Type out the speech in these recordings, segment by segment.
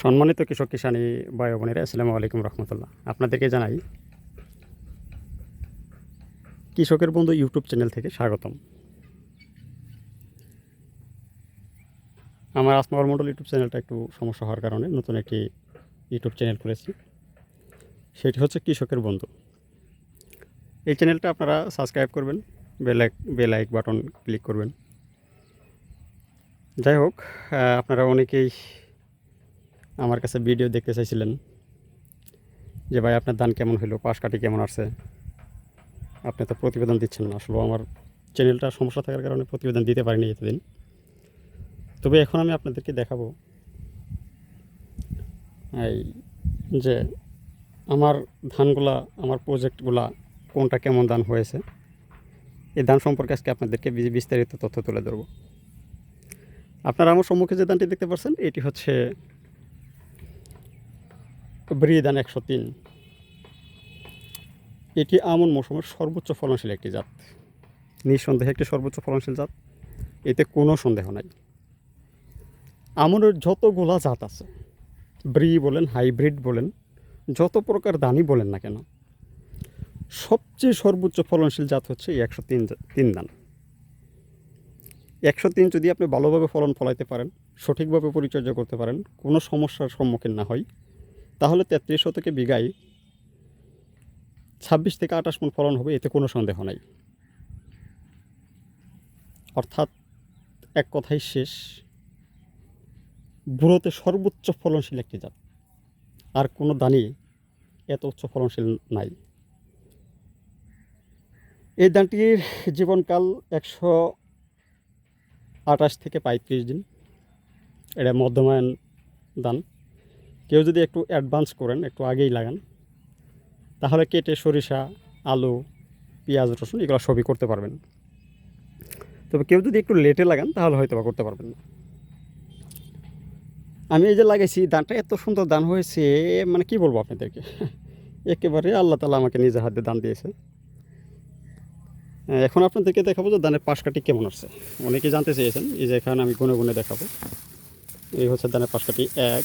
সম্মানিত কৃষক কিষানি ভাই বোনেরা, আসসালামু আলাইকুম রহমতুল্লাহ। আপনাদেরকে জানাই, কৃষকের বন্ধু ইউটিউব চ্যানেল থেকে স্বাগতম। আমার আসমাবর মণ্ডল ইউটিউব চ্যানেলটা একটু সমস্যা হওয়ার কারণে নতুন একটি ইউটিউব চ্যানেল খুলেছি। সেটি হচ্ছে কৃষকের বন্ধু। এই চ্যানেলটা আপনারা সাবস্ক্রাইব করবেন, বেল বেলাইক বাটন ক্লিক করবেন। যাই হোক আপনারা অনেকেই আমার কাছে ভিডিও দেখতে চাইছিলেন যে, ভাই, আপনার ধান কেমন হলো পাশ কাটি কেমন আসছে? আপনি তো প্রতিবেদন দিচ্ছেন না। আসলে আমার চ্যানেলটা সমস্যা থাকার কারণে প্রতিবেদন দিতে পারিনি এতদিন। তবে এখন আমি আপনাদেরকে দেখাবো এই যে, আমার ধানগুলা, আমার প্রজেক্টগুলা কোনটা কেমন ধান হয়েছে? এই ধান সম্পর্কে আজকে আপনাদেরকে বিস্তারিত তথ্য তুলে ধরবো। আপনারা আমার সম্মুখে যে ধানটি দেখতে পাচ্ছেন এটি হচ্ছে ব্রিদান একশো তিন। এটি আমন মৌসুমের সর্বোচ্চ ফলনশীল একটি জাত। নিঃসন্দেহে একটি সর্বোচ্চ ফলনশীল জাত। এতে কোনো সন্দেহ নাই। আমনের যতগুলা জাত আছে, ব্রি বলেন, হাইব্রিড বলেন, যত প্রকার দানই বলেন না কেন, সবচেয়ে সর্বোচ্চ ফলনশীল জাত হচ্ছে একশো তিন তিন দান। একশো তিন যদি আপনি ভালোভাবে ফলন ফলাইতে পারেন, সঠিকভাবে পরিচর্যা করতে পারেন, কোনো সমস্যার সম্মুখীন না হয় তাহলে তেত্রিশ শতকে বিঘায় ছাব্বিশ থেকে আঠাশ মন ফলন হবে, এতে কোনো সন্দেহ নাই। অর্থাৎ এক কথাই শেষ, বুড়োতে সর্বোচ্চ ফলনশীল একটি জাত, আর কোনো দানি এত উচ্চ ফলনশীল নাই। এই ধানটির জীবনকাল একশো আঠাশ থেকে পঁয়ত্রিশ দিন। এটা মধ্যমায়ন দান। কেউ যদি একটু অ্যাডভান্স করেন, একটু আগেই লাগান, তাহলে কেটে সরিষা, আলু, পেঁয়াজ, রসুন এগুলো সবই করতে পারবেন। তবে কেউ যদি একটু লেটে লাগান, তাহলে হয়তো বা করতে পারবেন না। আমি এই যে লাগাইছি দানটা এত সুন্দর দান হয়েছে মানে কি বলব আপনাদেরকে? একেবারে আল্লাহ তালা আমাকে নিজের হাতে দান দিয়েছে। এখন আপনাদেরকে দেখাবো যে দানের পাশ কাটি কেমন আসছে। অনেকেই জানতে চেয়েছেন, এই যে এখানে আমি গুনে গুনে দেখাবো। এই হচ্ছে দানের পাশ কাটি এক।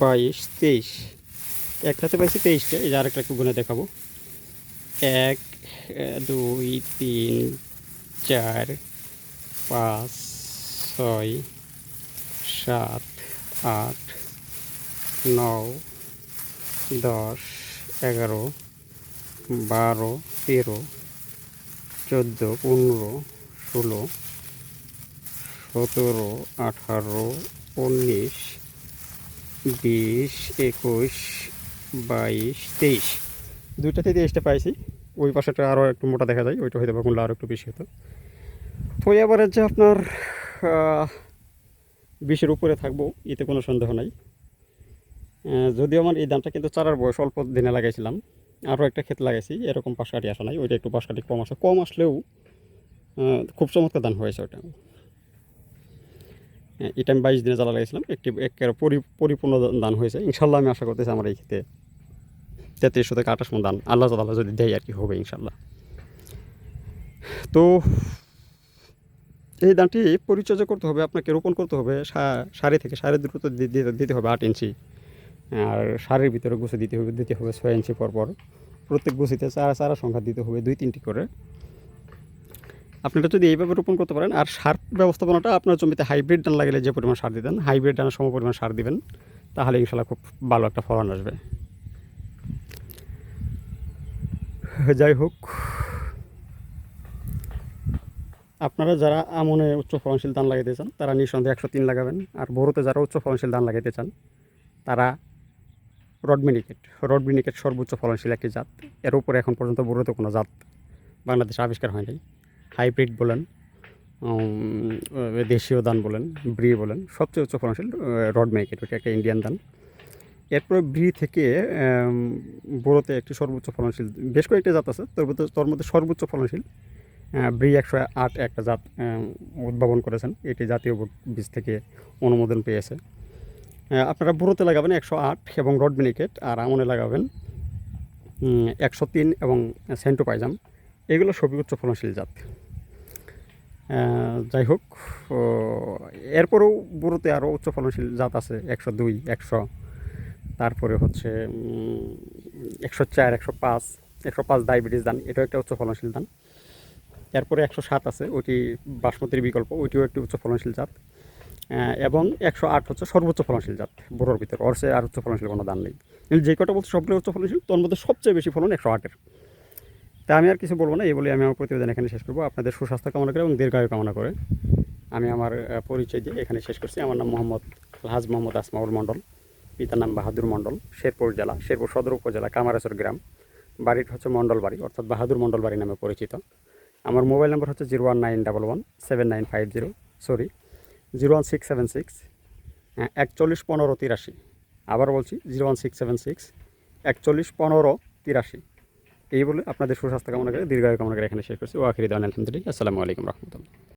বাইশ, তেইশ। একটাতে পাইছি তেইশটা, এই যে আরেকটা একটু গুনে দেখাবো। এক, দুই, তিন, চার, পাঁচ, ছয়, সাত, আট নয় দশ, এগারো, বারো, তেরো, চোদ্দ, পনেরো, ষোলো, সতেরো, আঠারো, উনিশ বিশ, একুশ, বাইশ, তেইশ। দুইটাতে তেইশটা পাইছি। ওই পাশেটা আরও একটু মোটা দেখা যায়, ওইটা হয়তো বা কোনটা আরও একটু বেশি হতো। তো এবারে যে আপনার বিশের উপরে থাকব, এতে কোনো সন্দেহ নাই। যদিও আমার এই দামটা কিন্তু চারার বয়স অল্প দিনে লাগাইছিলাম। আরও একটা ক্ষেত লাগাইছি, এরকম পাশকাঠি আসা নাই। ওইটা একটু পাশকাঠি কম আসে। কম আসলেও খুব চমৎকার দান হয়েছে ওটা। এটা আমি বাইশ দিনে জ্বালা লাগাইছিলাম, একটি একেবারে পরি পরিপূর্ণ দান হয়েছে। ইনশাল্লাহ আমি আশা করতেছি আমার এই ক্ষেতে তেত্রিশশো থেকে আঠাশ মন দান আল্লাহ তালা যদি দেয় আর কি হবে ইনশাল্লাহ। তো এই দানটি পরিচর্যা করতে হবে, আপনাকে রোপণ করতে হবে, সা- সারি থেকে সাড়ে দ্রুত দিতে হবে আট ইঞ্চি। আর সারের ভিতরে গুছে দিতে হবে দিতে হবে ছয় ইঞ্চি পর পর। প্রত্যেক গুছিতে চারা চারা সংখ্যা দিতে হবে দুই তিনটি করে। আপনারা যদি এইভাবে রোপণ করতে পারেন, আর সার ব্যবস্থাপনাটা আপনার জমিতে হাইব্রিড ধান লাগালে যে পরিমাণ সার দিতেন হাইব্রিড ধানের সম পরিমাণ সার দিবেন, তাহলে ইনশাল্লাহ খুব ভালো একটা ফলন আসবে। যাই হোক, আপনারা যারা আমনে উচ্চ ফলনশীল ধান লাগাইতে চান, তারা নিঃসন্দেহে একশো তিন লাগাবেন, আর বড়োতে যারা উচ্চ ফলনশীল ধান লাগাইতে চান, তারা রডমিনিকেট রডমিনিকেট সর্বোচ্চ ফলনশীল একটি জাত। এর উপরে এখন পর্যন্ত বড়োতে কোনো জাত বাংলাদেশে আবিষ্কার হয়নি হাইব্রিড বলেন দেশীয় ধান বলেন, ব্রি বলেন, সবচেয়ে উচ্চ ফলনশীল রড মেকেট ওটা একটা ইন্ডিয়ান ধান। এরপরে ব্রি থেকে বোরোতে একটি সর্বোচ্চ ফলনশীল, বেশ কয়েকটা জাত আছে তোর মধ্যে তোর মধ্যে সর্বোচ্চ ফলনশীল ব্রি একশো আট একটা জাত উদ্ভাবন করেছেন। এটি জাতীয় বীজ থেকে অনুমোদন পেয়েছে। আপনারা বুড়োতে লাগাবেন একশো আট এবং রড মিনিকেট আর আমনে লাগাবেন একশো তিন এবং সেন্টো পাইজাম এগুলো সবই উচ্চ ফলনশীল জাত। যাই হোক এরপরেও বুড়োতে আরও উচ্চ ফলনশীল জাত আছে, একশো দুই, একশো। তারপরে হচ্ছে একশো চার, একশো পাঁচ একশো পাঁচ ডায়াবেটিস ধান এটাও একটা উচ্চ ফলনশীল ধান এরপরে একশো সাত আছে, ওইটি বাসমতির বিকল্প, ওইটিও একটি উচ্চ ফলনশীল জাত এবং একশো আট হচ্ছে সর্বোচ্চ ফলনশীল জাত বড়োর ভিতরে সে আর উচ্চ ফলনশীল কোনো দান নেই। যে কটা বলছে সবগুলো উচ্চ ফলনশীল তোর মধ্যে সবচেয়ে বেশি ফলন একশো আটের। তা আমি আর কিছু বলব না, এই বলে আমি আমার প্রতিবেদন এখানে শেষ করব। আপনাদের সুস্বাস্থ্য কামনা করে এবং দীর্ঘায়ু কামনা করে আমি আমার পরিচয় দিয়ে এখানে শেষ করছি। আমার নাম মোহাম্মদ আলহাজ মোহাম্মদ আসমাউল মণ্ডল, পিতার নাম বাহাদুর মণ্ডল, শেরপুর জেলা, শেরপুর সদর উপজেলা, কামারেশ্বর গ্রাম। বাড়িটা হচ্ছে মণ্ডল বাড়ি, অর্থাৎ বাহাদুর মণ্ডল বাড়ি নামে পরিচিত। আমার মোবাইল নম্বর হচ্ছে zero one nine double one seven nine five zero, sorry, zero one six seven six একচল্লিশ পনেরো তিরাশি। আবার বলছি zero one six seven six, একচল্লিশ পনেরো তিরাশি। এই বলে আপনাদের সুস্বাস্থ্য কামনা করে দীর্ঘায়ু কামনা করে এখানে শেষ করছি। ও আখিরি দান আলহামদুলিল্লাহ। আসসালামু আলাইকুম রহমতুল্লাহ।